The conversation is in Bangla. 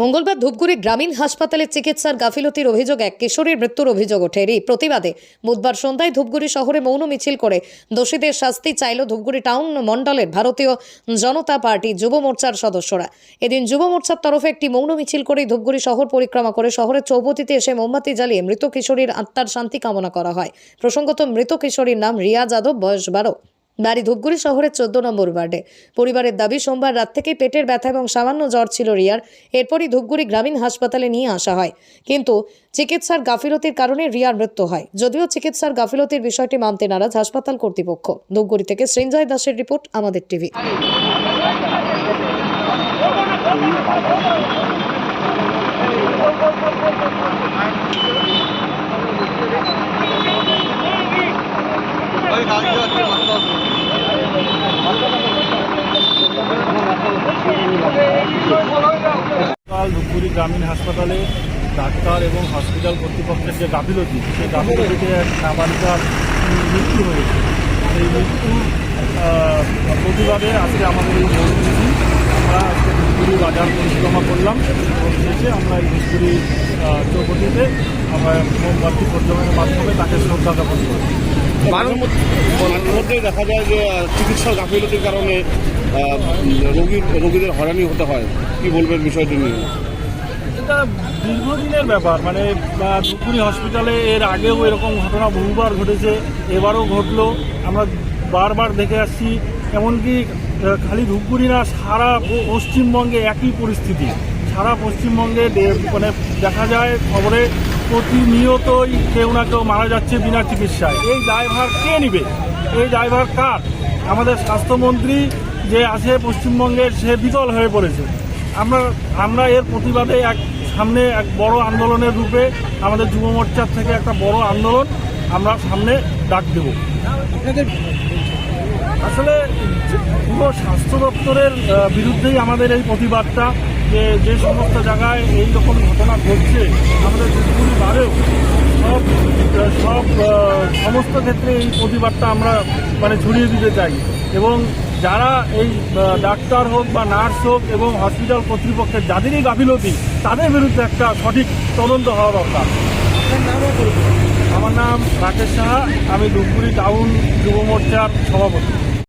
মঙ্গলবার ধূপগুড়ি গ্রামীণ হাসপাতালে চিকিৎসার গাফিলতির অভিযোগ এক কিশোরীর মৃত্যুর অভিযোগ ওঠে। এরই প্রতিবাদে বুধবার সন্ধ্যায় ধূপগুড়ি শহরে মৌন মিছিল করে দোষীদের শাস্তি চাইল ধূপগুড়ি টাউন মণ্ডলের ভারতীয় জনতা পার্টি যুব মোর্চার সদস্যরা। এদিন যুব মোর্চার তরফে একটি মৌন মিছিল করে ধূপগুড়ি শহর পরিক্রমা করে শহরের চৌপতিতে এসে মোমবাতি জ্বালিয়ে মৃত কিশোরীর আত্মার শান্তি কামনা করা হয়। প্রসঙ্গত, মৃত কিশোরীর নাম রিয়া যাদব, বয়স বারো। বাড়ি ধূপগুড়ি শহরের চোদ্দ নম্বর ওয়ার্ডে। পরিবারের দাবি, সোমবার রাত থেকেই পেটের ব্যথা এবং সামান্য জ্বর ছিল রিয়ার। এরপরই ধূপগুড়ি গ্রামীণ হাসপাতালে নিয়ে আসা হয়। কিন্তু চিকিৎসার গাফিলতির কারণে রিয়ার মৃত্যু হয়। যদিও চিকিৎসার গাফিলতির বিষয়টি মানতে নারাজ হাসপাতাল কর্তৃপক্ষ। ধূপগুড়ি থেকে সৃঞ্জয় দাসের রিপোর্ট, আমাদের টিভি গতকাল ধূপগুড়ি গ্রামীণ হাসপাতালে ডাক্তার এবং হসপিটাল কর্তৃপক্ষের যে গাফিলতি, সেই গাফিলতিতে এক নাবালিকার মৃত্যু হয়েছে। সেই মৃত্যু প্রতিবাদে আজকে আমাদের এই মৌন আমরা আজকে ধূপগুড়ি বাজার পরিক্রমা করলাম। এবং শেষে আমরা এই ধূপগুড়ি চৌপতিতে আমরা মোমবাতি প্রজ্বলনের মাধ্যমে তাকে শ্রদ্ধা জ্ঞাপন করি মধ্যে দেখা যায় যে চিকিৎসা গাফিলতির কারণে রোগীর রোগীদের হয়রানি হতে হয়। কি বলবেন বিষয়টি নিয়ে? এটা দীর্ঘদিনের ব্যাপার মানে ধূপগুড়ি হসপিটালে এর আগেও এরকম ঘটনা বহুবার ঘটেছে, এবারও ঘটলো, আমরা বারবার দেখে আসছি, এমনকি খালি ধূপগুড়ি না সারা পশ্চিমবঙ্গে একই পরিস্থিতি, সারা পশ্চিমবঙ্গে মানে দেখা যায় খবরে প্রতিনিয়তই কেউ না কেউ মারা যাচ্ছে বিনা চিকিৎসায়। এই ড্রাইভার কে নিবে? এই ড্রাইভার কার? আমাদের স্বাস্থ্যমন্ত্রী যে আছে পশ্চিমবঙ্গের সে বিকল হয়ে পড়েছে। আমরা আমরা এর প্রতিবাদে এক সামনে এক বড় আন্দোলনের রূপে আমাদের যুব মোর্চার থেকে একটা বড় আন্দোলন আমরা সামনে ডাক দেব। আসলে পুরো স্বাস্থ্য দপ্তরের বিরুদ্ধেই আমাদের এই প্রতিবাদটা যে যে সমস্ত জায়গায় এই রকম ঘটনা ঘটছে আমাদের ধূপগুড়ি বারেও সব সব সমস্ত ক্ষেত্রে এই প্রতিবাদটা আমরা মানে ছড়িয়ে দিতে চাই। এবং যারা এই ডাক্তার হোক বা নার্স হোক এবং হসপিটাল কর্তৃপক্ষের যাদেরই গাফিলতি তাদের বিরুদ্ধে একটা সঠিক তদন্ত হওয়া দরকার। আমার নাম রাকেশ সাহা আমি ধূপগুড়ি টাউন যুব মোর্চার সভাপতি।